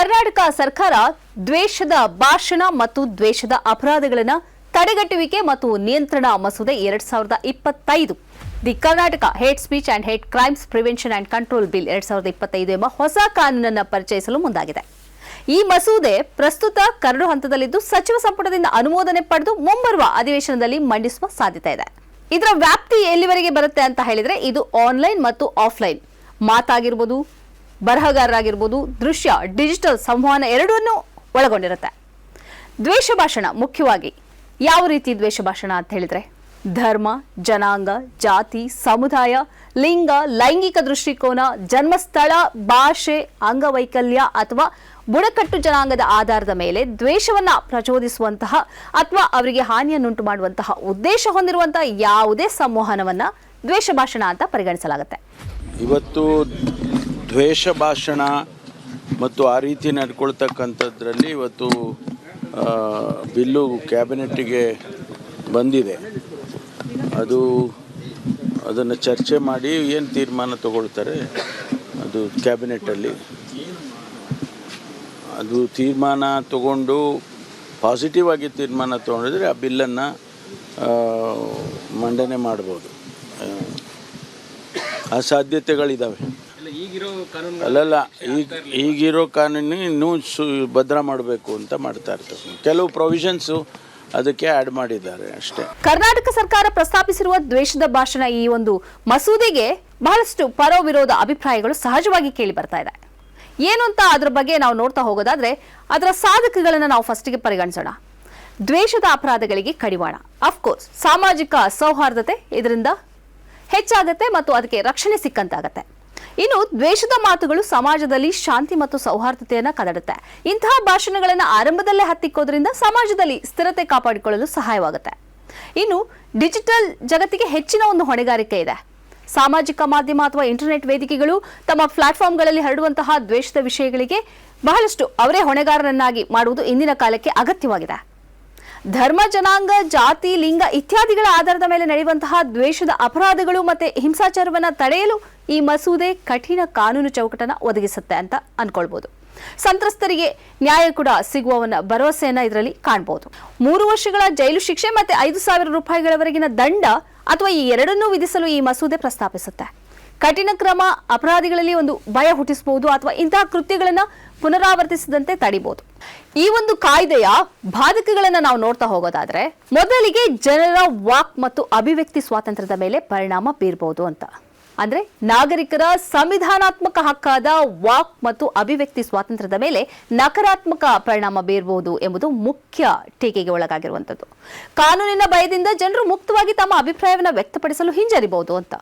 ಕರ್ನಾಟಕ ಸರ್ಕಾರ ದ್ವೇಷದ ಭಾಷಣ ಮತ್ತು ದ್ವೇಷದ ಅಪರಾಧಗಳನ್ನು ತಡೆಗಟ್ಟುವಿಕೆ ಮತ್ತು ನಿಯಂತ್ರಣ ಮಸೂದೆ ಎರಡ್ ಸಾವಿರದ ಇಪ್ಪತ್ತೈದು. The Karnataka hate speech and hate crimes prevention and control bill ಎರಡ್ ಸಾವಿರದ ಇಪ್ಪತ್ತೈದು ಎಂಬ ಹೊಸ ಕಾನೂನನ್ನು ಪರಿಚಯಿಸಲು ಮುಂದಾಗಿದೆ. ಈ ಮಸೂದೆ ಪ್ರಸ್ತುತ ಕರಡು ಹಂತದಲ್ಲಿದ್ದು ಸಚಿವ ಸಂಪುಟದಿಂದ ಅನುಮೋದನೆ ಪಡೆದು ಮುಂಬರುವ ಅಧಿವೇಶನದಲ್ಲಿ ಮಂಡಿಸುವ ಸಾಧ್ಯತೆ ಇದೆ. ಇದರ ವ್ಯಾಪ್ತಿ ಎಲ್ಲಿವರೆಗೆ ಬರುತ್ತೆ ಅಂತ ಹೇಳಿದ್ರೆ ಇದು ಆನ್ಲೈನ್ ಮತ್ತು ಆಫ್ಲೈನ್ ಮಾತಾಗಿರ್ಬೋದು ಬರಹಗಾರರಾಗಿರ್ಬೋದು, ದೃಶ್ಯ, ಡಿಜಿಟಲ್ ಸಂವಹನ ಎರಡನ್ನೂ ಒಳಗೊಂಡಿರುತ್ತೆ. ದ್ವೇಷ ಭಾಷಣ ಮುಖ್ಯವಾಗಿ ಯಾವ ರೀತಿ ದ್ವೇಷ ಭಾಷಣ ಅಂತ ಹೇಳಿದ್ರೆ, ಧರ್ಮ, ಜನಾಂಗ, ಜಾತಿ, ಸಮುದಾಯ, ಲಿಂಗ, ಲೈಂಗಿಕ ದೃಷ್ಟಿಕೋನ, ಜನ್ಮಸ್ಥಳ, ಭಾಷೆ, ಅಂಗವೈಕಲ್ಯ ಅಥವಾ ಬುಡಕಟ್ಟು ಜನಾಂಗದ ಆಧಾರದ ಮೇಲೆ ದ್ವೇಷವನ್ನು ಪ್ರಚೋದಿಸುವಂತಹ ಅಥವಾ ಅವರಿಗೆ ಹಾನಿಯನ್ನುಂಟು ಮಾಡುವಂತಹ ಉದ್ದೇಶ ಹೊಂದಿರುವಂತಹ ಯಾವುದೇ ಸಂವಹನವನ್ನು ದ್ವೇಷ ಭಾಷಣ ಅಂತ ಪರಿಗಣಿಸಲಾಗುತ್ತೆ. ಇವತ್ತು ದ್ವೇಷ ಭಾಷಣ ಮತ್ತು ಆ ರೀತಿ ನಡ್ಕೊಳ್ತಕ್ಕಂಥದ್ರಲ್ಲಿ ಇವತ್ತು ಬಿಲ್ಲು ಕ್ಯಾಬಿನೆಟ್ಟಿಗೆ ಬಂದಿದೆ. ಅದು, ಅದನ್ನು ಚರ್ಚೆ ಮಾಡಿ ಏನು ತೀರ್ಮಾನ ತಗೊಳ್ತಾರೆ ಅದು ಕ್ಯಾಬಿನೆಟಲ್ಲಿ ಅದು ತೀರ್ಮಾನ ತಗೊಂಡು ಪಾಸಿಟಿವ್ ಆಗಿ ತೀರ್ಮಾನ ತಗೊಂಡಿದ್ರೆ ಆ ಬಿಲ್ಲನ್ನು ಮಂಡನೆ ಮಾಡ್ಬೋದು. ಆ ಸಾಧ್ಯತೆಗಳಿದ್ದಾವೆ ಅಲ್ಲಲ್ಲ ಈಗ ಈಗಿರೋ ಕಾನೂನು ಇನ್ನೂ ಸು ಭದ್ರ ಮಾಡಬೇಕು ಅಂತ ಮಾಡ್ತಾ ಇರ್ತಾರೆ ಕೆಲವು ಪ್ರೊವಿಷನ್ಸು ಅದಕ್ಕೆ ಆ್ಯಡ್ ಮಾಡಿದ್ದಾರೆ ಅಷ್ಟೇ. ಕರ್ನಾಟಕ ಸರ್ಕಾರ ಪ್ರಸ್ತಾಪಿಸಿರುವ ದ್ವೇಷದ ಭಾಷಣ ಈ ಒಂದು ಮಸೂದೆಗೆ ಬಹಳಷ್ಟು ಪರ ವಿರೋಧ ಅಭಿಪ್ರಾಯಗಳು ಸಹಜವಾಗಿ ಕೇಳಿ ಬರ್ತಾ ಇದೆ. ಏನು ಅಂತ ಅದ್ರ ಬಗ್ಗೆ ನಾವು ನೋಡ್ತಾ ಹೋಗೋದಾದ್ರೆ ಅದರ ಸಾಧಕಗಳನ್ನು ನಾವು ಫಸ್ಟಿಗೆ ಪರಿಗಣಿಸೋಣ. ದ್ವೇಷದ ಅಪರಾಧಗಳಿಗೆ ಕಡಿವಾಣ. ಅಫ್ಕೋರ್ಸ್ ಸಾಮಾಜಿಕ ಸೌಹಾರ್ದತೆ ಇದರಿಂದ ಹೆಚ್ಚಾಗತ್ತೆ ಮತ್ತು ಅದಕ್ಕೆ ರಕ್ಷಣೆ ಸಿಕ್ಕಂತಾಗತ್ತೆ. ಇನ್ನು ದ್ವೇಷದ ಮಾತುಗಳು ಸಮಾಜದಲ್ಲಿ ಶಾಂತಿ ಮತ್ತು ಸೌಹಾರ್ದತೆಯನ್ನು ಕದಡುತ್ತೆ. ಇಂತಹ ಭಾಷಣಗಳನ್ನು ಆರಂಭದಲ್ಲೇ ಹತ್ತಿಕ್ಕೋದ್ರಿಂದ ಸಮಾಜದಲ್ಲಿ ಸ್ಥಿರತೆ ಕಾಪಾಡಿಕೊಳ್ಳಲು ಸಹಾಯವಾಗುತ್ತೆ. ಇನ್ನು ಡಿಜಿಟಲ್ ಜಗತ್ತಿಗೆ ಹೆಚ್ಚಿನ ಒಂದು ಹೊಣೆಗಾರಿಕೆ ಇದೆ. ಸಾಮಾಜಿಕ ಮಾಧ್ಯಮ ಅಥವಾ ಇಂಟರ್ನೆಟ್ ವೇದಿಕೆಗಳು ತಮ್ಮ ಪ್ಲಾಟ್ಫಾರ್ಮ್ಗಳಲ್ಲಿ ಹರಡುವಂತಹ ದ್ವೇಷದ ವಿಷಯಗಳಿಗೆ ಬಹಳಷ್ಟು ಅವರೇ ಹೊಣೆಗಾರರನ್ನಾಗಿ ಮಾಡುವುದು ಇಂದಿನ ಕಾಲಕ್ಕೆ ಅಗತ್ಯವಾಗಿದೆ. ಧರ್ಮ, ಜನಾಂಗ, ಜಾತಿ, ಲಿಂಗ ಇತ್ಯಾದಿಗಳ ಆಧಾರದ ಮೇಲೆ ನಡೆಯುವಂತಹ ದ್ವೇಷದ ಅಪರಾಧಗಳು ಮತ್ತು ಹಿಂಸಾಚಾರವನ್ನು ತಡೆಯಲು ಈ ಮಸೂದೆ ಕಠಿಣ ಕಾನೂನು ಚೌಕಟನ್ನು ಒದಗಿಸುತ್ತೆ ಅಂತ ಅನ್ಕೊಳ್ಬಹುದು ಸಂತ್ರಸ್ತರಿಗೆ ನ್ಯಾಯ ಕೂಡ ಸಿಗುವವನ್ನ ಭರವಸೆಯನ್ನ ಇದರಲ್ಲಿ ಕಾಣಬಹುದು ಮೂರು ವರ್ಷಗಳ ಜೈಲು ಶಿಕ್ಷೆ ಮತ್ತೆ ಐದು ಸಾವಿರ ರೂಪಾಯಿಗಳವರೆಗಿನ ದಂಡ ಅಥವಾ ಈ ಎರಡನ್ನೂ ವಿಧಿಸಲು ಈ ಮಸೂದೆ ಪ್ರಸ್ತಾಪಿಸುತ್ತೆ. ಕಠಿಣ ಕ್ರಮ ಅಪರಾಧಿಗಳಲ್ಲಿ ಒಂದು ಭಯ ಹುಟ್ಟಿಸಬಹುದು ಅಥವಾ ಇಂತಹ ಕೃತ್ಯಗಳನ್ನ ಪುನರಾವರ್ತಿಸದಂತೆ ತಡಿಬಹುದು ಈ ಒಂದು ಕಾಯ್ದೆಯ ಬಾಧಕಗಳನ್ನ ನಾವು ನೋಡ್ತಾ ಹೋಗೋದಾದ್ರೆ, ಮೊದಲಿಗೆ ಜನರ ವಾಕ್ ಮತ್ತು ಅಭಿವ್ಯಕ್ತಿ ಸ್ವಾತಂತ್ರ್ಯದ ಮೇಲೆ ಪರಿಣಾಮ ಬೀರಬಹುದು ಅಂತ. ಅಂದ್ರೆ ನಾಗರಿಕರ ಸಂವಿಧಾನಾತ್ಮಕ ಹಕ್ಕಾದ ವಾಕ್ ಮತ್ತು ಅಭಿವ್ಯಕ್ತಿ ಸ್ವಾತಂತ್ರ್ಯದ ಮೇಲೆ ನಕಾರಾತ್ಮಕ ಪರಿಣಾಮ ಬೀರಬಹುದು ಎಂಬುದು ಮುಖ್ಯ ಟೀಕೆಗೆ ಒಳಗಾಗಿರುವಂತದ್ದು ಕಾನೂನಿನ ಭಯದಿಂದ ಜನರು ಮುಕ್ತವಾಗಿ ತಮ್ಮ ಅಭಿಪ್ರಾಯವನ್ನು ವ್ಯಕ್ತಪಡಿಸಲು ಹಿಂಜರಿಬಹುದು ಅಂತ.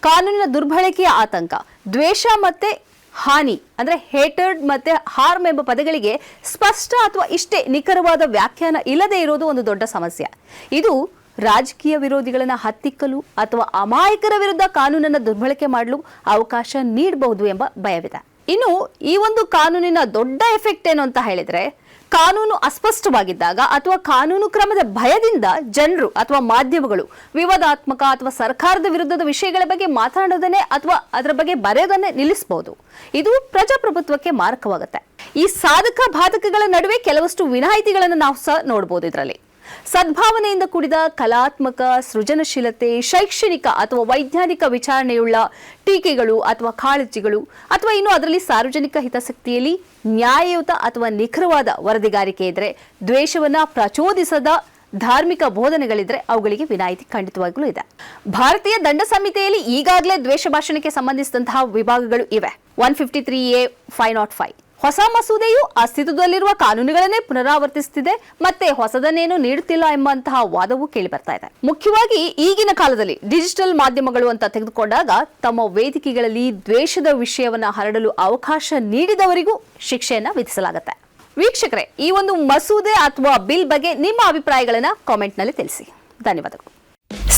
ಕಾನೂನಿನ ದುರ್ಬಳಕೆಯ ಆತಂಕ, ದ್ವೇಷ ಮತ್ತೆ ಹಾನಿ, ಅಂದ್ರೆ ಹೇಟರ್ಡ್ ಮತ್ತೆ ಹಾರ್ಮ್ ಎಂಬ ಪದಗಳಿಗೆ ಸ್ಪಷ್ಟ ಅಥವಾ ಇಷ್ಟೇ ನಿಖರವಾದ ವ್ಯಾಖ್ಯಾನ ಇಲ್ಲದೆ ಇರೋದು ಒಂದು ದೊಡ್ಡ ಸಮಸ್ಯೆ. ಇದು ರಾಜಕೀಯ ವಿರೋಧಿಗಳನ್ನ ಹತ್ತಿಕ್ಕಲು ಅಥವಾ ಅಮಾಯಕರ ವಿರುದ್ಧ ಕಾನೂನನ್ನ ದುರ್ಬಳಕೆ ಮಾಡಲು ಅವಕಾಶ ನೀಡಬಹುದು ಎಂಬ ಭಯವಿದೆ. ಇನ್ನು ಈ ಒಂದು ಕಾನೂನಿನ ದೊಡ್ಡ ಎಫೆಕ್ಟ್ ಏನು ಅಂತ ಹೇಳಿದ್ರೆ, ಕಾನೂನು ಅಸ್ಪಷ್ಟವಾಗಿದ್ದಾಗ ಅಥವಾ ಕಾನೂನು ಕ್ರಮದ ಭಯದಿಂದ ಜನರು ಅಥವಾ ಮಾಧ್ಯಮಗಳು ವಿವಾದಾತ್ಮಕ ಅಥವಾ ಸರ್ಕಾರದ ವಿರುದ್ಧದ ವಿಷಯಗಳ ಬಗ್ಗೆ ಮಾತನಾಡೋದನ್ನೇ ಅಥವಾ ಅದರ ಬಗ್ಗೆ ಬರೆಯೋದನ್ನೇ ನಿಲ್ಲಿಸಬಹುದು. ಇದು ಪ್ರಜಾಪ್ರಭುತ್ವಕ್ಕೆ ಮಾರಕವಾಗುತ್ತೆ. ಈ ಸಾಧಕ ಬಾಧಕಗಳ ನಡುವೆ ಕೆಲವಷ್ಟು ವಿನಾಯಿತಿಗಳನ್ನು ನಾವು ಸಹ ನೋಡಬಹುದು ಇದರಲ್ಲಿ. ಸದ್ಭಾವನೆಯಿಂದ ಕೂಡಿದ ಕಲಾತ್ಮಕ ಸೃಜನಶೀಲತೆ, ಶೈಕ್ಷಣಿಕ ಅಥವಾ ವೈಜ್ಞಾನಿಕ ವಿಚಾರಣೆಯುಳ್ಳ ಟೀಕೆಗಳು ಅಥವಾ ಕಾಳಜಿಗಳು ಅಥವಾ ಇನ್ನು ಅದರಲ್ಲಿ ಸಾರ್ವಜನಿಕ ಹಿತಾಸಕ್ತಿಯಲ್ಲಿ ನ್ಯಾಯಯುತ ಅಥವಾ ನಿಖರವಾದ ವರದಿಗಾರಿಕೆ ಇದ್ರೆ, ದ್ವೇಷವನ್ನ ಪ್ರಚೋದಿಸದ ಧಾರ್ಮಿಕ ಬೋಧನೆಗಳಿದ್ರೆ ಅವುಗಳಿಗೆ ವಿನಾಯಿತಿ ಖಂಡಿತವಾಗ್ಲೂ ಇದೆ. ಭಾರತೀಯ ದಂಡ ಸಂಹಿತೆಯಲ್ಲಿ ಈಗಾಗಲೇ ದ್ವೇಷ ಭಾಷಣಕ್ಕೆ ಸಂಬಂಧಿಸಿದಂತಹ ವಿಭಾಗಗಳು ಇವೆ. One fifty three A five nought five ಹೊಸ ಮಸೂದೆಯು ಅಸ್ತಿತ್ವದಲ್ಲಿರುವ ಕಾನೂನುಗಳನ್ನೇ ಪುನರಾವರ್ತಿಸುತ್ತಿದೆ, ಮತ್ತೆ ಹೊಸದನ್ನೇನು ನೀಡುತ್ತಿಲ್ಲ ಎಂಬಂತಹ ವಾದವು ಕೇಳಿ ಬರ್ತಾ ಇದೆ. ಮುಖ್ಯವಾಗಿ ಈಗಿನ ಕಾಲದಲ್ಲಿ ಡಿಜಿಟಲ್ ಮಾಧ್ಯಮಗಳು ಅಂತ ತೆಗೆದುಕೊಂಡಾಗ ತಮ್ಮ ವೇದಿಕೆಗಳಲ್ಲಿ ದ್ವೇಷದ ವಿಷಯವನ್ನ ಹರಡಲು ಅವಕಾಶ ನೀಡಿದವರಿಗೂ ಶಿಕ್ಷೆಯನ್ನ ವಿಧಿಸಲಾಗುತ್ತೆ. ವೀಕ್ಷಕರೇ, ಈ ಒಂದು ಮಸೂದೆ ಅಥವಾ ಬಿಲ್ ಬಗ್ಗೆ ನಿಮ್ಮ ಅಭಿಪ್ರಾಯಗಳನ್ನ ಕಾಮೆಂಟ್ನಲ್ಲಿ ತಿಳಿಸಿ. ಧನ್ಯವಾದಗಳು.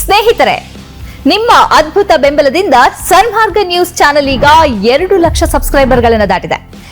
ಸ್ನೇಹಿತರೆ, ನಿಮ್ಮ ಅದ್ಭುತ ಬೆಂಬಲದಿಂದ ಸನ್ಮಾರ್ಗ ನ್ಯೂಸ್ ಚಾನೆಲ್ ಈಗ ಎರಡು ಲಕ್ಷ ಸಬ್ಸ್ಕ್ರೈಬರ್ಗಳನ್ನು ದಾಟಿದೆ.